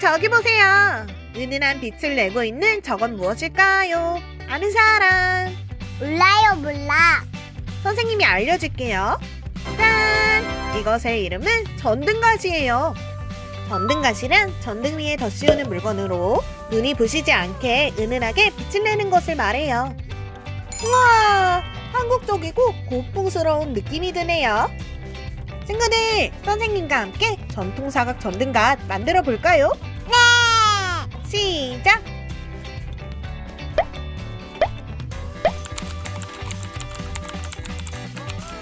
저기 보세요. 은은한 빛을 내고 있는 저건 무엇일까요? 아는 사람. 몰라요, 몰라. 선생님이 알려줄게요. 짠! 이것의 이름은 전등갓이에요. 전등갓이란 전등 위에 덧씌우는 물건으로 눈이 부시지 않게 은은하게 빛을 내는 것을 말해요. 우와! 한국적이고 고풍스러운 느낌이 드네요. 친구들, 선생님과 함께 전통 사각 전등갓 만들어 볼까요? 네. 시작!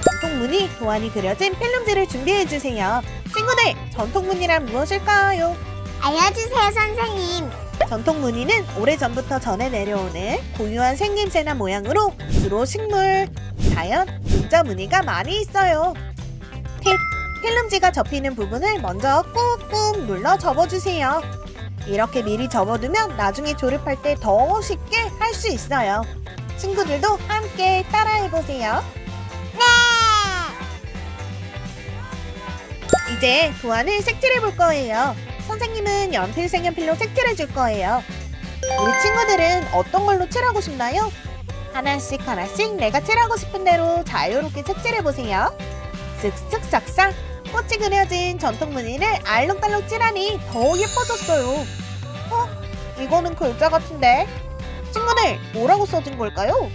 전통무늬 도안이 그려진 필름지를 준비해주세요. 친구들, 전통무늬란 무엇일까요? 알려주세요, 선생님. 전통 무늬는 오래전부터 전해 내려오는 고유한 생김새나 모양으로 주로 식물, 자연, 문자 무늬가 많이 있어요. 팁! 필름지가 접히는 부분을 먼저 꾹꾹 눌러 접어주세요. 이렇게 미리 접어두면 나중에 조립할 때 더 쉽게 할 수 있어요. 친구들도 함께 따라해보세요. 네. 이제 도안을 색칠해 볼 거예요. 선생님은 연필 색연필로 색칠해 줄 거예요. 우리 친구들은 어떤 걸로 칠하고 싶나요? 하나씩 하나씩 내가 칠하고 싶은 대로 자유롭게 색칠해 보세요. 쓱쓱 싹싹 꽃이 그려진 전통 무늬를 알록달록 칠하니 더 예뻐졌어요. 어? 이거는 글자 같은데? 친구들, 뭐라고 써진 걸까요?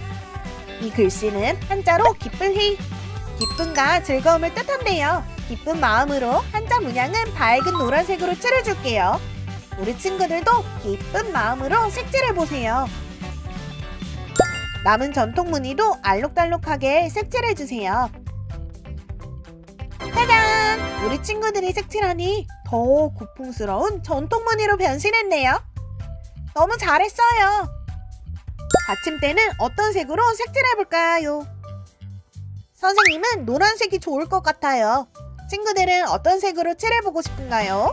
이 글씨는 한자로 기쁠히, 기쁨과 즐거움을 뜻한대요. 기쁜 마음으로 한자 문양은 밝은 노란색으로 칠해줄게요. 우리 친구들도 기쁜 마음으로 색칠해보세요. 남은 전통 무늬도 알록달록하게 색칠해주세요. 짜잔! 우리 친구들이 색칠하니 더 고풍스러운 전통 무늬로 변신했네요. 너무 잘했어요. 받침대는 어떤 색으로 색칠해볼까요? 선생님은 노란색이 좋을 것 같아요. 친구들은 어떤 색으로 칠해보고 싶은가요?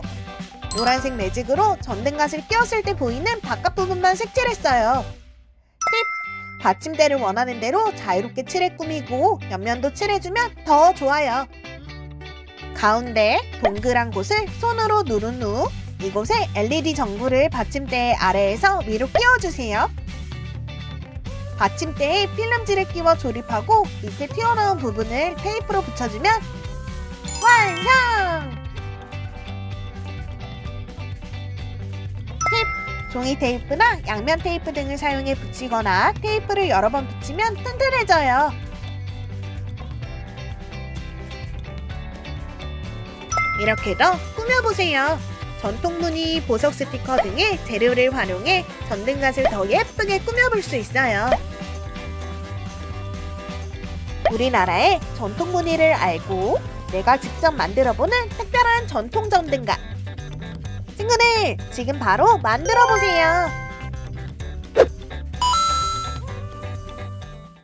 노란색 매직으로 전등갓을 끼웠을 때 보이는 바깥 부분만 색칠했어요. 팁! 받침대를 원하는 대로 자유롭게 칠해 꾸미고 옆면도 칠해주면 더 좋아요. 가운데 동그란 곳을 손으로 누른 후 이곳에 LED 전구를 받침대 아래에서 위로 끼워주세요. 받침대에 필름지를 끼워 조립하고 밑에 튀어나온 부분을 테이프로 붙여주면 완성! 팁! 종이 테이프나 양면 테이프 등을 사용해 붙이거나 테이프를 여러 번 붙이면 튼튼해져요. 이렇게 더 꾸며보세요. 전통 무늬, 보석 스티커 등의 재료를 활용해 전등갓을 더 예쁘게 꾸며볼 수 있어요. 우리나라의 전통 무늬를 알고 내가 직접 만들어보는 특별한 전통 전등갓. 친구들, 지금 바로 만들어보세요.